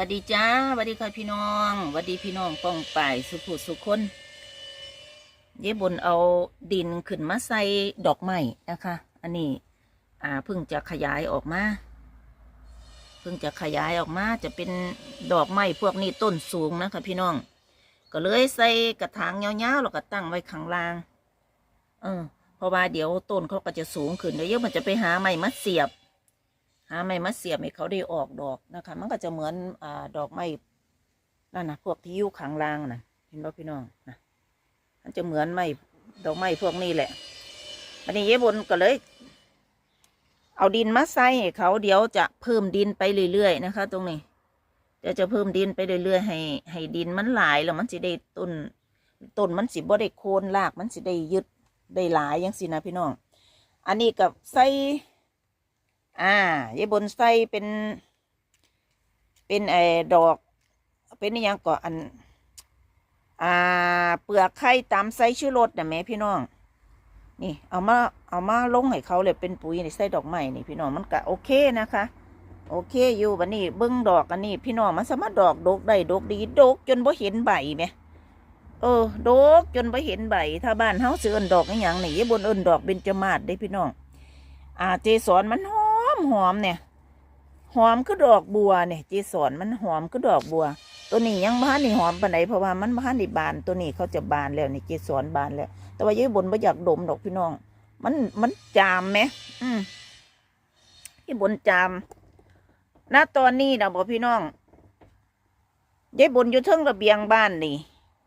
วัสดีจ้าสวัสดีค่ะพี่น้องสวัสดีพี่น้องป้องป่ายสุขุสุขคนเย่บนเอาดินขึ้นมาใส่ดอกไม้นะคะ อันนี้ อ่าเพิ่งจะขยายออกมาเพิ่งจะขยายออกมาจะเป็นดอกไม้พวกนี้ต้นสูงนะคะพี่น้อง ก็เลยใส่กระถางยาวๆแล้วก็ตั้งไว้ข้างล่าง เออเพราะว่าเดี๋ยวต้นเขาก็จะสูงขึ้นเดี๋ยวเยอะมันจะไปหาไม้มาเสียบ หาไม้มาเสียบให้เขาได้ออกดอกนะคะ มันก็จะเหมือนอ่าดอกไม้นั่นนะพวกที่อยู่ข้างล่างนะเห็นป่พี่น้องนะมันจะเหมือนไม้ดอกไม้พวกนี้แหละ อันนี้เย้บนก็เลย เอาดินมาใส่ให้เขาเดี๋ยวจะเพิ่มดินไปเรื่อยๆนะคะ ตรงนี้เดี๋ยวจะเพิ่มดินไปเรื่อยๆให้ให้ดินมันหลายแล้วมันสิได้ต้นต้นมันสิบ่ได้โคนรากมันสิได้ยึดได้หลายอย่างสินะพี่น้อง อันนี้กับใส่ อ่ายายบนใส่เป็น เป็นไอ้ดอก เป็นอหยังก่ออัน อ่า เปลือกไข่ตามใส่ชื่อรสนะแม่พี่น้อง นี่ เอามา เอามาลงให้เขาเลยเป็นปุ๋ยในใส่ดอกไม้นี่พี่น้องมันก็โอเคนะคะ โอเคอยู่บันนี้เบิ้งดอกอันนี้ พี่น้องมันสามารถดอกดกได้ดกดีดกจนบ่เห็นใบไหมเออดกจนบ่เห็นใบ ถ้าบ้านเฮาซื้อเอินดอกอหย่างนี่ยบนเอินดอกเบญจมาศได้พี่น้อง อ่าเจสอนมันห มหอมเนี่ย หอมคือดอกบัวเนี่ยเจสอนมันหอมคือดอกบัว ตัวนี้ยังบ้านนี่หอมปานไหนเพราะว่ามันบ้านนี่บานตัวนี้เขาจะบานแล้วนี่เจสอนบานแล้ว แต่ว่ายายบนไม่อยากดมดอกพี่น้อง มันมันจามไหมอืมยายบนจามณตอนนี้นะบอกพี่น้องยายบนอยู่เทิงระเบียงบ้านนี่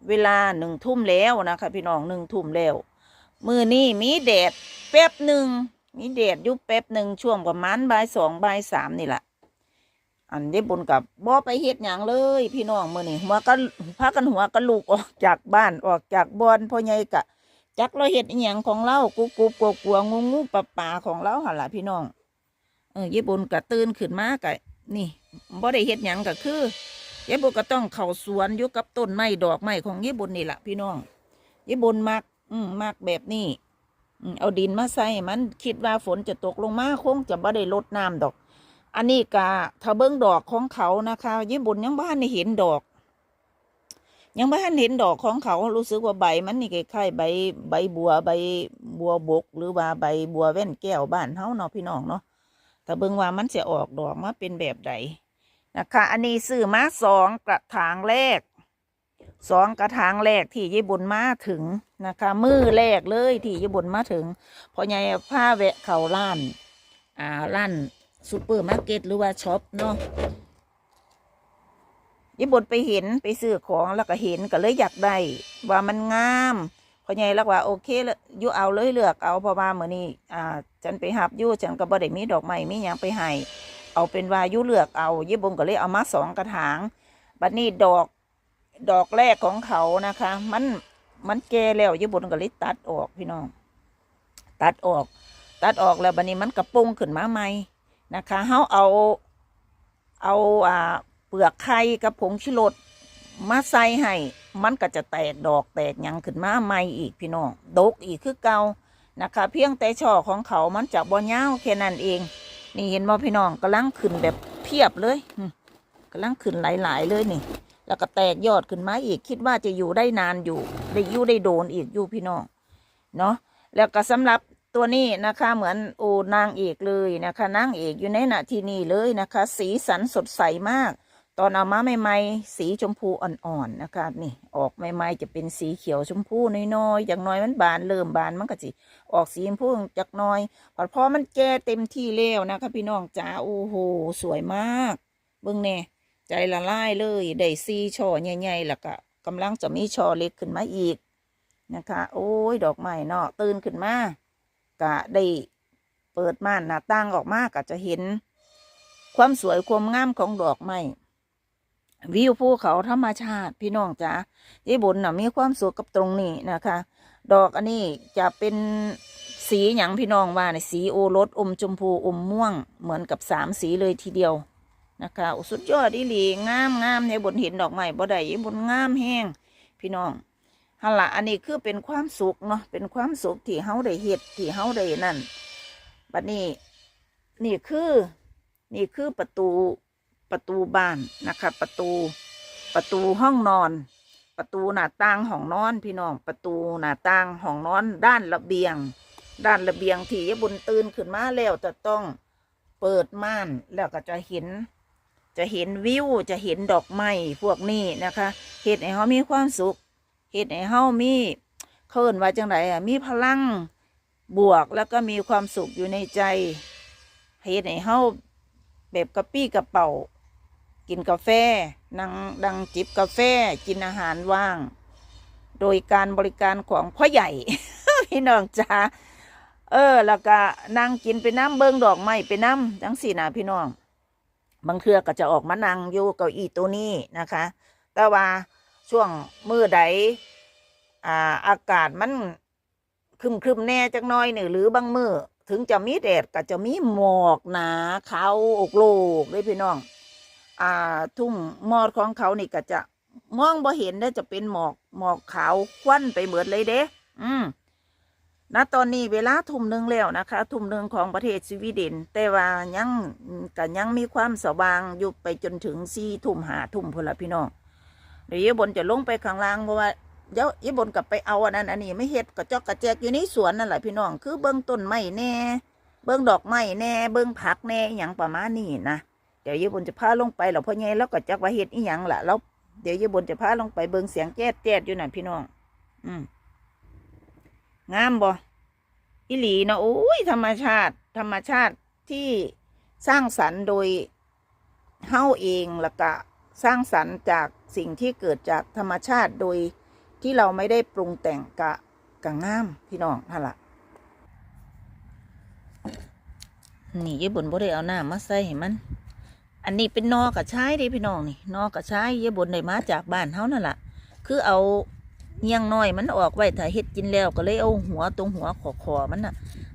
เวลาหนึ่งทุ่มแล้วนะคะพี่น้องหนึ่งทุ่มแล้ว มือนี่มีแดดแป๊บหนึ่ง มีแดดยู่แป๊บหนึ่งช่วงประมาณบ่ายสองบ่ายสามนี่แหละอันได้บนกับบ่ไปเฮ็ดหยังเลย พี่น้องมื้อนี้หัวก็พากันหัวก็ลูกออกจากบ้านออกจากบอนพ่อใหญ่กะจักเราเฮ็ดอีหยังของเรากูกูกลัวกลัวงูงูปลาปลาของเราหั่นล่ะพี่น้องเออเยายบนก็ตื่นขึ้นมากะนี่บ่ได้เฮ็ดหยังก็คือยายบนก็ต้องเข้าสวนอยู่กับต้นไม้ดอกไม้ของยายบนนี่แหละพี่น้องยายบนมักอืมมักแบบนี้ เอาดินมาใส่มันคิดว่าฝนจะตกลงมาคงจะบ่ได้ลดน้ำดอก อันนี้กะถ้าเบิ้งดอกของเขานะคะญี่ปุ่นยังบ้านนี่เห็นดอก ยังบ้านเห็นดอกของเขารู้สึกว่าใบมันนี่คล้ายๆใบใบบัวใบบัวบก หรือว่าใบบัวแว่นแก้วบ้านเฮาเนาะพี่น้องเนาะถ้าเบิ้งว่ามันจะออกดอกมาเป็นแบบใดนะคะ อันนี้ซื้อมาสองกระถางแรก สองกระถางแรกที่ญี่ปุ่นมาถึงนะคะ มือแรกเลยที่ญี่ปุ่นมาถึงพอใหญ่ผ้าแวะเขาล้าน อ่าล้านซูเปอร์มาร์เก็ตหรือว่าช็อปเนาะญี่ปุ่นไปเห็นไปซื้อของแล้วก็เห็นก็เลยอยากได้ว่ามันงามพอใหญ่แล้วว่าโอเคแล้วยูเอาเลยเลือกเอาเพราะว่ามื้อนี้อ่าฉันไปหับยูฉันก็บ่ได้มีดอกไม้มีหยังไปให้เอาเป็นว่ายูเลือกเอาญี่ปุ่นก็เลยเอามาสองกระถางบัดนี้ดอก ดอกแรกของเขานะคะ มันมันแก่แล้วญี่ปุ่นก็เลยตัดออกพี่น้อง ตัดออก ตัดออกแล้วบัดนี้มันกระปุงขึ้นมาใหม่นะคะเฮาเอาเอาอ่าเปลือกไข่กับผงชูรสมาใส่ให้มันก็จะแตกดอกแตกยังขึ้นมาใหม่อีกพี่น้องดกอีกคือเก่านะคะ เพียงแต่ช่อของเขามันจะบ่ยาวแค่นั้นเอง นี่เห็นบ่พี่น้องกำลังขึ้นแบบเพียบเลยหึกำลังขึ้นหลายๆเลยนี่ แล้วก็แตกยอดขึ้นมาอีก คิดว่าจะอยู่ได้นานอยู่ ได้อยู่ได้โดนอีกอยู่พี่น้องเนาะแล้วก็สำหรับตัวนี้นะคะเหมือนโอนางเอกเลยนะคะนางเอกอยู่ในนาทีนี้เลยนะคะ สีสันสดใสมาก ตอนเอามาใหม่ๆสีชมพูอ่อนๆนะคะนี่ออกใหม่ๆจะเป็นสีเขียวชมพูน้อยๆอย่างน้อยมันบานเริ่มบานมันก็สิออกสีชมพูจากน้อยพอพอมันแก่เต็มที่แล้วนะคะพี่น้องจ๋าโอ้โหสวยมาก เบิ่งแน่ ใจละลายเลยได้ซีช่อใหญ่ๆแล้วก็กำลังจะมีช่อเล็กขึ้นมาอีกนะคะ โอ้ยดอกไม้เนาะตื่นขึ้นมากะได้เปิดม่านหน้าต่างออกมาก็จะเห็น ความสวยความงามของดอกไม้วิวภูเขาธรรมชาติพี่น้องจ๋าที่บนน่ะมีความสุขกับตรงนี้นะคะ ดอกอันนี้จะเป็นสีอย่างพี่น้องว่าในสีโอรสอมชมพูอมม่วงเหมือนกับสามสีเลยทีเดียว นะคะสุดยอดอีหลีงามงามในบนเห็นดอกไม้บ่ได้บนงามแห้งพี่น้องฮัลละอันนี้คือเป็นความสุขเนาะเป็นความสุขที่เฮาได้เฮ็ดที่เฮาได้นั่นบัดนี้นี่คือนี่คือประตูประตูบ้านนะคะประตูประตูห้องนอน ประตูหน้าต่างห้องนอน พี่น้องประตูหน้าต่างห้องนอน ด้านระเบียง ด้านระเบียงที่ยบุญตื่นขึ้นมาแล้วจะต้องเปิดม่านแล้วก็จะเห็น จะเห็นวิวจะเห็นดอกไม้พวกนี้นะคะเห็ดให้เขามีความสุขเห็ดให้เขามีเคินว่าจังไรอะมีพลังบวกแล้วก็มีความสุขอยู่ในใจเห็ดให้เขาแบบกระปี้กระเป๋ากินกาแฟนั่งดังจิบกาแฟกินอาหารว่าง โดยการบริการของพ่อใหญ่ พี่น้องจ้าเออ แล้วก็นั่งกินไปน้ำเบิ้งดอกไม้ไปน้ำจังสี่นะพี่น้อง บางเทือก็จะออกมานั่งอยู่เก้าอี้ตัวนี้นะคะ แต่ว่าช่วงมือใดอ่าอากาศมันครึมครึมๆแน่จักน้อยหนึ่งหรือบางมือถึงจะมีแดดก็จะมีหมอกหนาขาวอกโลกเลยพี่น้อง อ่า ทุ่งมอดของเขานี่ก็จะมองบ่เห็นได้จะเป็นหมอกหมอกขาวควันไปเหมือดเลยเด้ อืม ณตอนนี้เวลาทุ่มหนึ่งแล้วนะคะทุ่มหนึ่งของประเทศสวีเดน แต่ว่ายังก็ยังมีความสว่างอยู่ไปจนถึงสี่ทุ่มหาทุ่มพละพี่น้องเดี๋ยวยบนจะลงไปข้างล่างเพราะว่าเดี๋ยวยบนกลับไปเอาอันนั้นอันนี้ไม่เฮ็ดกระจอกกระแจกอยู่ในสวนนั่นแหละพี่น้องคือเบิ้องต้นไม้แน่ เบิ้องดอกไม้แน่ เบิ้องผักแน่อย่างประมาณนี้นะเดี๋ยวยบนจะพาลงไปแล้วพ่อใหญ่แล้วก็จักว่าเฮ็ดอีหยังล่ะแล้วเดี๋ยวยบนจะพาลงไปเบิ้องเสียงแจ๊ดแจ๊ดอยู่นั่นพี่น้อง อืม งามบ่อิหลีเนาะโอ้ยธรรมชาติ ธรรมชาติที่สร้างสรรค์โดยเฮาเองแล้วก็สร้างสรรค์จากสิ่งที่เกิดจากธรรมชาติโดยที่เราไม่ได้ปรุงแต่งกะกะงามพี่น้องนั่นละนี่ยายบุญบ่ได้เอาหน้ำมาใส่ให้มัน อันนี้เป็นนอกระชายเด้พี่น้องนี่นอกระชายยายบุญได้มาจากบ้านเฮานั่นละคือเอา เงี้ยงน้อยมันออกไว้ถ้าเฮ็ดกินแล้วก็เลยเอาหัวตรงหัวขอคอมันน่ะ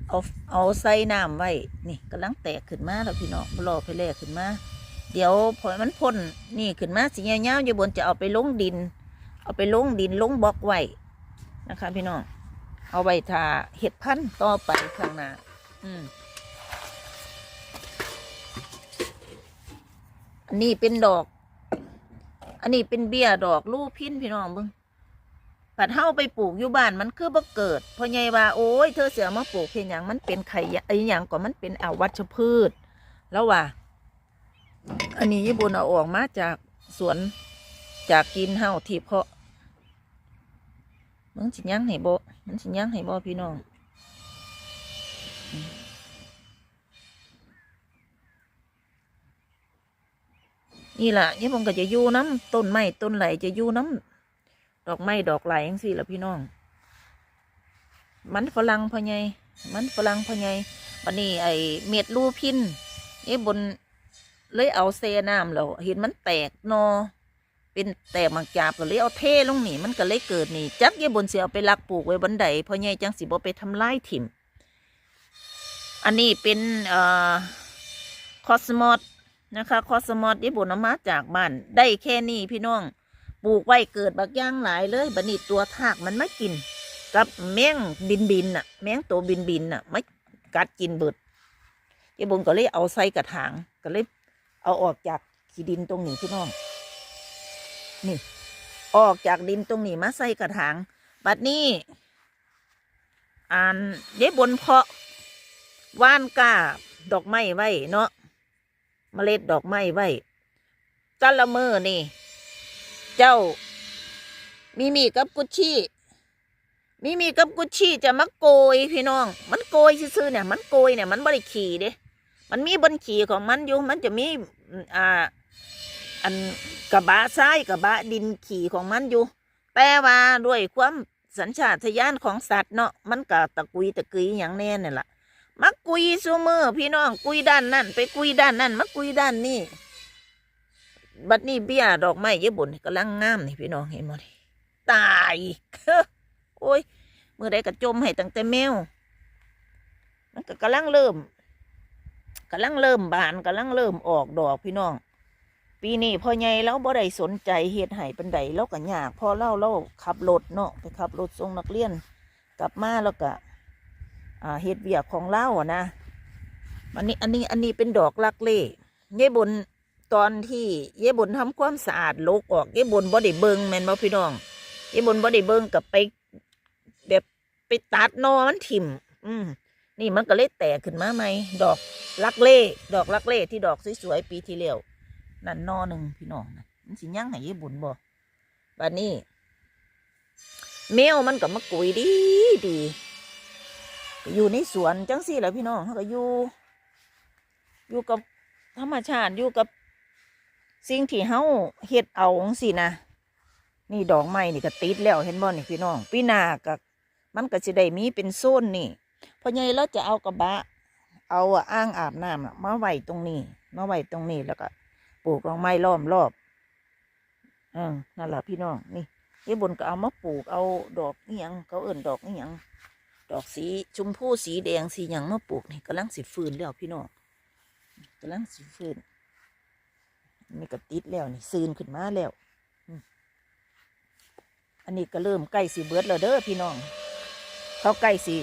เอาเอาใส่น้ำไว้นี่กำลังแตกขึ้นมาแล้วพี่น้องรอไปแลกขึ้นมาเดี๋ยวพอมันพ่นนี่ขึ้นมาสีเงี้ยวๆอยู่บนจะเอาไปลงดิน เอาไปลงดินลงบล็อกไว้นะคะ พี่น้องเอาไว้ทาเห็ดพันธุ์ต่อไปข้างหน้าอืมอันนี้เป็นดอก อันนี้เป็นเบี้ยดอกลูกพินพี่น้องเบิ่ง ผัดเฮาไปปลูกอยู่บ้านมันคือบ่เกิดพ่อใหญ่ว่าโอ้ยเธอเสือมาปลูกเพียงหยังมันเป็นไข่ไอ้หยังก็มันเป็นอาวัชพืช แล้วว่า อันนี้ญี่ปุ่นเอาออกมาจากสวนจากกินเฮาที่เพาะมันสิยังให้บ่มันสิยังให้บ่พี่น้องนี่แหละญี่ปุ่นก็จะอยู่น้ำต้นไม้ต้นไหลจะอยู่น้ำ ดอกไม้ดอกไหลจังสี่ละพี่น้อง มันฝรั่งพอใหญ่มันฝรั่งพอใหญ่วันนี้ไอเม็ดลูพินไอ้บนเลยเอาเซน้ำแล้วเห็นมันแตกนอ เป็นแตกมังจาบก็เลยเอาเทลงนี่มันก็เลยเกิดนี่จักยายบนเสียเอาไปลักปลูกไว้บนใดพอใหญ่จังสิบ่ไปทำลายถิ่ม อันนี้เป็นเอ่อคอสมอสนะคะคอสมอสยายบนเอามาจากบ้านได้แค่นี้พี่น้อง ปลูกไว้เกิดบักย่างหลายเลยบัดนี้ตัวทากมันไม่กิน กับแมงบินบินน่ะ แมงตัวบินบินน่ะไม่กัดกินเบิดยายบุญก็เลยเอาใส่กระถางก็เลยเอาออกจากขี้ดินตรงนี้พี่น้องนี่ ออกจากดินตรงนี้มาใส่กระถางบัดนี้อ่านยายบุญเพาะว่านก้าดอกไม้ไว้เนาะเมล็ดดอกไม้ไว้จันละเมอนี่ เจ้า มีมีกับกุชชี่มีมีกับกุชชี่จะมาโกยพี่น้อง มันโกยซื่อเนี่ย มันโกยเนี่ยมันบริขี่เด้ มันมีบนขี่ของมันอยู่มันจะมีอ่าอันกระบะทรายกระบะดินขี่ของมันอยู่ แต่ว่าด้วยความสัญชาตญาณของสัตว์เนาะมันก็ตะกุยตะกุยอย่างแน่นี่แหละมากุยซูมือพี่น้องกุยด้านนั่นไปกุยด้านนั่นมากุยด้านนี่ บัดนี้เบี้ยดอกไม้ญี่ปุ่นกำลังงามนี่พี่น้องเห็นบ่นี่ตายโอ้ยเมื่อใดก็จมให้ตั้งแต่แมวมันก็กำลังเริ่มกำลังเริ่มบานกำลังเริ่มออกดอกพี่น้อง ปีนี้พอใหญ่เราบ่ได้สนใจเฮ็ดให้เป็นใดเราก็ยากพอเล่าเราขับรถเนาะไปขับรถส่งนักเรียน กลับมาแล้วก็เฮ็ดเวียกของเล่าอะนะอันนี้อันนี้อันนี้เป็นดอกลักเล่ยายบน ตอนที่เย่บนทำความสะอาดลกออกเย่บนบ่ได้เบิงแมนบ่พี่น้องเย่บนบ่ได้เบิงกับไปแบบไปตัดนอมันถิ่ม อืมนี่มันก็เลยแตกขึ้นมาใหมดอกลักเล่ดอกลักเล่ที่ดอกสวยๆปีที่แล้วนั่นนอหนึ่งพี่น้องนะมันสิยั่งให้เย่บนบ่บัดนี้ แมวมันก็มากุยดีดีอยู่ในสวนจังสี่แหละพี่น้องเขาก็อยู่ อยู่กับธรรมชาติอยู่กับ สิ่งที่เฮาเฮ็ดเอาจังซี่นะนี่ดอกไม้นี่ก็ติดแล้วเห็นบ่นี่พี่น้องปีหน้าก็มันก็สิได้มีเป็นโซนนี่พราะไงเราจะเอากระบะ เอาอ่างอาบน้ำน่ะมาไว้ตรงนี้มาไว้ตรงนี้แล้วก็ปลูกดอกไม้ล้อมรอบเออนั่นแหละพี่น้องนี่ยายบนก็เอามาปลูกเอาดอกนี่ยังเขาเอิ่นดอกนี่ยังดอกสีชมพูสีแดงสีหยังมาปลูกนี่กำลังสิฟื้นแล้วพี่น้องกำลังสิฟื้น นี่ก็ติดแล้วนี่ซืนขึ้นมาแล้วอันนี้ก็เริ่มใกล้สิเบิร์ดแล้วเด้อพี่น้อง เขาใกล้สิ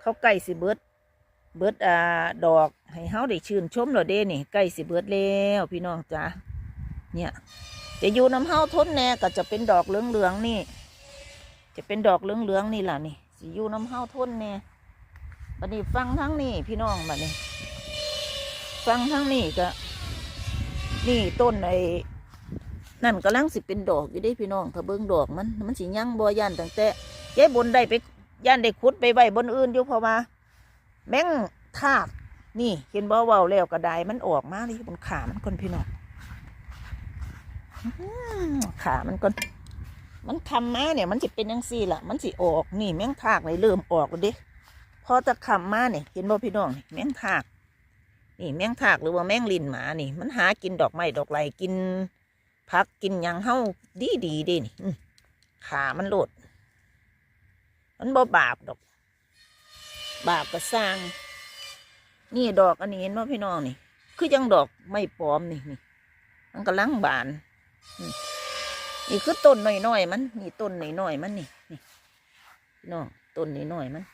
เขาใกล้สิเบิร์ดเบิดอ่าดอกให้เฮาได้ชื่นชมแล้วเด้นี่ใกล้สิเบิร์ดแล้วพี่น้องจ้าเนี่ยจะอยู่น้ำเฮาทนแน่ก็จะเป็นดอกเหลืองๆนี่ จะเป็นดอกเหลืองๆนี่ล่ะนี่สิอยู่น้ำเฮาทนแน่บัดนี้ฟังทั้งนี่พี่น้องบัดนี้ ฟังทั้งนี่ก็ นี่ต้นไอ้นั่นกำลังสิเป็นดอกอยู่เด้พี่น้องถ้าเบิ่งดอกมัน มันสิยังบ่ย่านตั้งแต่เจ๊บนได้ไปย่านได้ขุดไปไว้บนอื่นอยู่พราะว่าแม่งทากนี่เห็นบ่เว้าแล้วก็ได้มันออกมาเลยบนขามันคนพี่น้องขามันก็มันคำมาเนี่ยมันจะเป็นยังซี่ล่ะ มันสิออกนี่แมงทากเลยเริ่มออกแล้วเด้พอจะคำมาเนี่ยเห็นบ่พี่น้องแมงทาก นี่แมงทากหรือว่าแมงลินหมานี่ มันหากินดอกไม้ดอกไรกินผักกินยังเฮาดีดีด้นี่ขามันโหลด มันบ่บาปดอก บาปก็สร้าง นี่ดอกอันนี้เห็นบ่พี่น้องนี่ คือยังดอกไม่ปลอมนี่นี่มันกำลังบานนี่คือต้นน้อยๆมัน นี่ต้นน้อยๆมันนี่นี่น้องต้นน้อยๆมัน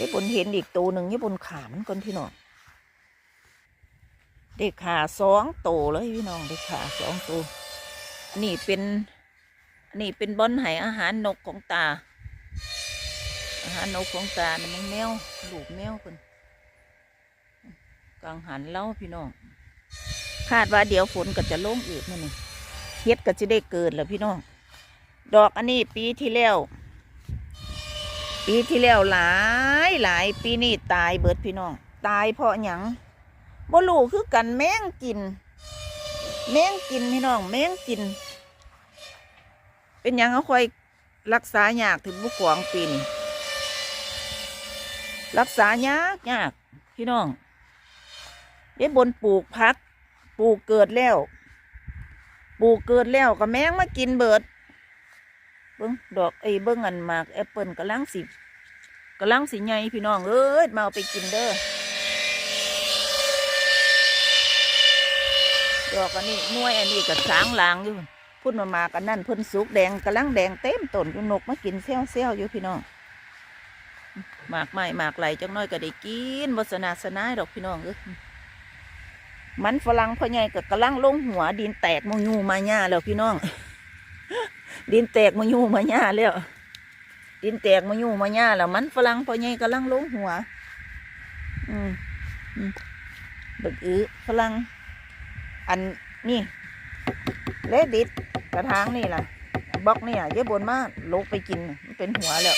ยี่บนเห็นอีกตัวหนึ่งยี่บนขามันก่อนพี่น้องเด็กขาสองโตวเลยพี่น้องเด็กขาสองตัวนนี้เป็นนนี้เป็นบอนไหอาหารนกของตา อาหารนกของตาเนี่ยมันแมวลูกแมวคนกังหันเล่าพี่น้องคาดว่าเดี๋ยวฝนก็จะลงอีกนั่นนี่เฮ็ดก็จะได้เกิดแล้วพี่น้อง ดอกอันนี้ปีที่แล้ว ปีที่แล้วหลายหลายปีนี้ตายเบิดพี่น้อง ตายเพราะหยังบ่รู้คือกันแมงกิน แมงกินพี่น้องแมงกิน เป็นหยังเอาค่อยรักษายากถึงบุกวางปีนี้รักษายากยากพี่น้องเด้บนปลูกพัก ปลูกเกิดแล้ว ปลูกเกิดแล้วก็แมงมากินเบิด เบิ้งดอกไอ้เบิ้งอันหมากแอปเปิลกำลังสิกำลังสิใหญ่พี่น้องเอ้ยมาเอาไปกินเด้อดอกอันนี้หน่วยอันนี้กับสางลางอยู่พุ่นมามากันนั่นเพ่นสุกแดงกำลังแดงเต็มต้นอยู่นกมากินเซลเซลอยู่พี่น้องหมากไม้หมากไหลจังน้อยก็ได้กินบสนาสนายดอกพี่น้องเอ้ยมันฝรั่งพ่อใหญ่ก็กำลังลงหัวดินแตกมงยูมาหญ้าแล้วพี่น้อง ดินแตกมงยูมาหญ้าแล้วดินแตกมงยูมาหญ้าแล้วมันฝรั่งพอใหญ่กำลังลงหัวอืมอืมบึกอื้อฝรั่งอันนี่เลดิดกระถางนี่ล่ะบล็อกนี่อะเยอะบนมากลกไปกินมันเป็นหัวแล้ว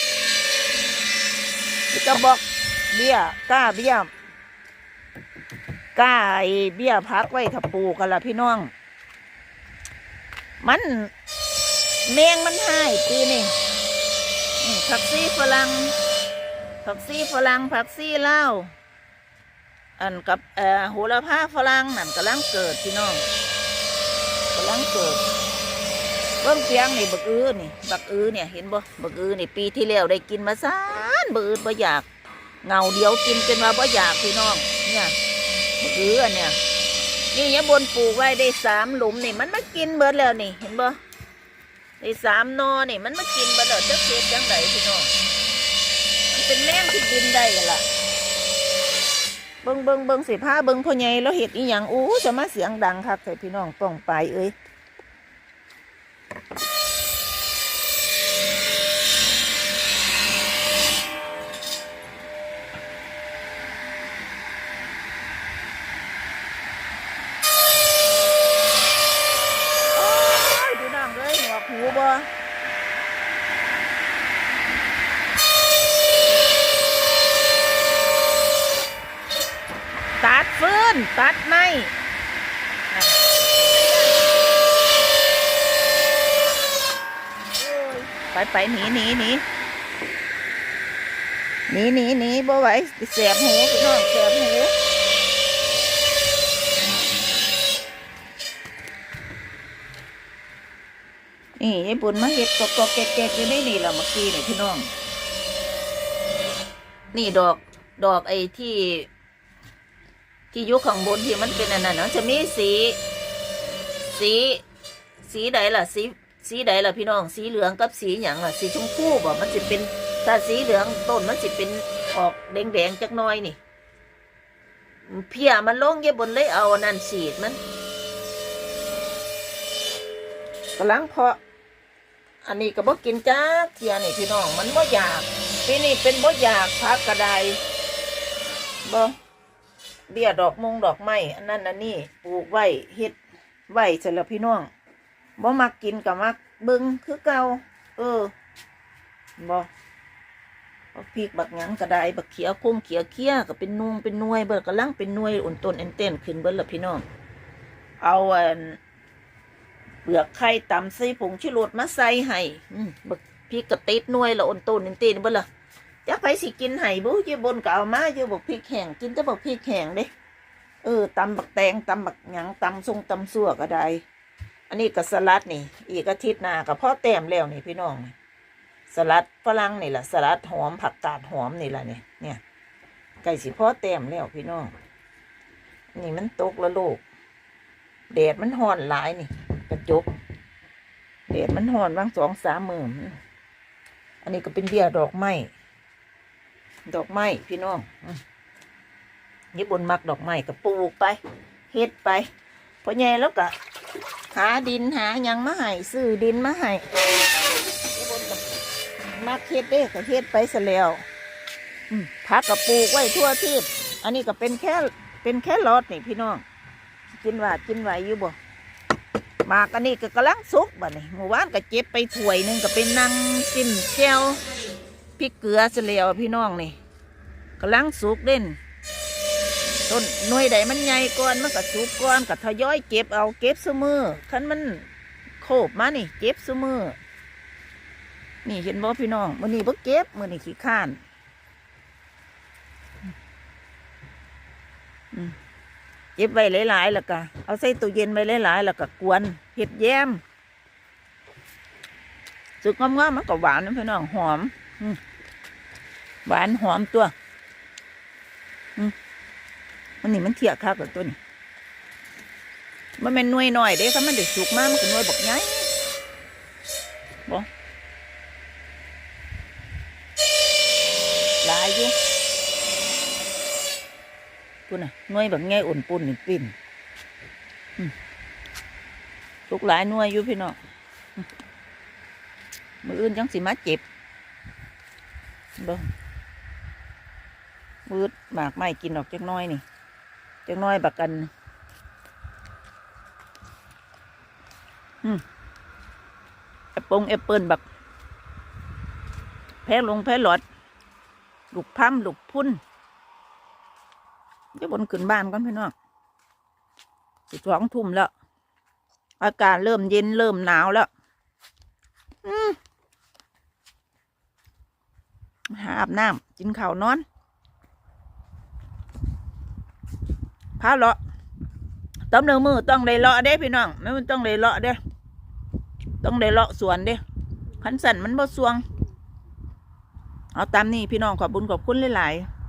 กระบอกเบี้ยก้าเบี้ยก้าไอเบี้ยพักไว้ถ้าปูกกันละพี่น้อง มัน แมงมันหายปีนี่นี่ผักซี่ฝรั่งผักซี่ฝรั่งผักซี่เล่าอันกับเอ่อโหระพาฝรั่งนั่นกำลังเกิดพี่น้องกำลังเกิดเบิ้งเปียงนี่บักอื้อนี่บักอื้อเนี่ยเห็นบ่บักอื้อนี่ปีที่แล้วได้กินมาซานบักอื้อบ่อยากเงาเดียวกินจนว่าบ่อยากพี่น้องเนี่ยเรืออันเนี่ยนี่ยะบนปลูกไว้ได้สามหลุมนี่มันมากินเบิดแล้วนี่เห็นบ่ ไอ้สามนอนี่มันมากินเบิดแล้วจะเสียจังไดพี่น้องมันเป็นแมงที่บินได้ล่ะเบิงเบิงเบิงสิผ้าเบิงพ่อใหญ่แล้วเห็ดอีหยังอู้จะมาเสียงดังคักใส่พี่น้องป้องไปเอ้ยโอ้ยพี่น้องเอ้ยหนวกหูบ่ตัดฟื นตัดไม้น่ไปไปหนีหนีหนีหนีหนีหนีบ่ไหวเสียบหูพี่น้องเสียบหูนี่ไอ้บุญมาเห็ดกอกๆแกกๆอยู่ในนี่แหละเมื่อกี้นี่พี่น้อง นี่ดอกดอกไอ้ที่ ที่ยุคข้างบนที่มันเป็นอันนั้นเนาะจะมีสี สี สีใดล่ะ สี สีใดล่ะพี่น้อง สีเหลืองกับสีหยังล่ะ สีชมพูบ่มันจะเป็นถ้าสีเหลืองต้นมันจะเป็นออกแดงๆจักน้อยนี่ เพียมันลงเยบนเลยเอานั่นฉีดมันกำลังเพาะ อันนี้ก็บ่กินจ้าเทียนี่พี่น้อง มันบ่อยาก ปีนี้เป็นบ่อยากพักกระไดบ่ เบี้ยดอกมงดอกไม้อันนั้นอันนี้ปลูกไว้เฮ็ดไว้เสร็จแล้วพี่น้องบ่มักกินกับมักเบิ่งคือเก่าเออบ่บักพริกบักหยังกระไดบักเขียวคุ้มเขียวเคี้ยก็เป็นนุงเป็นนวยเบิดกำลังเป็นนวยอุ่นต้นเอ็นเต้นขึ้นเบิดละพี่น้องเอาอันเปลือกไข่ตำใส่ผงชูรสมาใส่ให้บักพริกกระติดนวยละอุ่นต้นเอ็นเต้นเบิดละ จักไปสิกินไห้บุอยู่บนก็เอามาอยู่บกพริกแห้งกินแต่บกพริกแห้งเด้เออตำบักแตงตำบักหยังตำทรงตำซั่วก็ได้ อันนี้ก็สลัดนี่ อีกอาทิตย์หน้าก็พ่อแต้มแล้วนี่พี่น้อง สลัดฝรั่งนี่แหละสลัดหอมผักกาดหอมนี่แหละเนี่ยเนี่ยไก่สิพ่อแต้มแล้วพี่น้องนี่มันตกละโลกแดดมันห่อนหลายนี่ กระจกแดดมันห่อนบางสองสามหมื่นอันนี้ก็เป็นเบี้ยดอกไม้ ดอกไม้พี่น้องอืมญี่ปุ่นมักดอกไม้ก็ปลูกไปเฮ็ดไปพอใหญ่แล้วก็หาดินหาหยังมาให้ซื้อดินมาให้ญี่ปุ่นก็มักเฮ็ดเด้ก็เฮ็ดไปซะแล้วอืมผักก็ปลูกไว้ทั่วทิศอันนี้ก็เป็นแค่เป็นแค่รอดนี่พี่น้อง กินว่ากินไหวอยู่บ่หมากอันนี้ก็กำลังสุกบ่นี่เมื่อวานก็เจ็บไปถ้วยหนึงก็เป็นนั่งกินแก้ว พริกเกลือเสลียวพี่น้องนี่กำลังสุกเด่นต้นหน่วยใดมันใหญ่ก่อนมันก็สุกก่อนก็ทยอยเก็บเอาเก็บซมือคันมันโคบมานี่ เก็บซมือนี่เห็นบ่พี่น้องมือนี้บ่เก็บมือนี้ขี้ข้านเก็บไว้หลายๆแล้วก็เอาใส่ตู้เย็นไว้หลายๆแล้วก็กวนเห็ดแยมสุกงามๆมันก็หวานนะพี่น้องหอม หวานหอมตัวอืมมันนี่มันเทียคักกับตัวนี้มันเป็นน่วยหน่อยเด้ถ้ามันเด็กสุกมากมันก็น่วยบักใหญ่บ่ลายอยู่ปุ่นน่ะน่วยบักใหญ่อุ่นปุ่นนี่ปิ่นอืมสุกหลายน่วยอยู่พี่น้องมืออื่นจังสิมาเจ็บบ่ งมืดหมากไม่กินออกจักหน้อยนี่จักหน้อยบักกันอแอปปงแอปเปิลบัก แพ้ลงแพ้หลอดลูกพัมลูกพุ่นเดี๋ยวบนขึ้นบ้านก่อนพี่น้องสิสองทุ่มแล้ว อากาศเริ่มเย็นเริ่มหนาวแล้วหาอาบน้ำกินข้าวนอน พาเลาะต้มเนื้อมือต้องได้เลาะเด้พี่น้องไม่มันต้องได้เลาะเด้ต้องได้เลาะสวนเด้ขันสันมันบ่สวง เอาตามนี้พี่น้องขอบบุญขอบคุณหลายๆ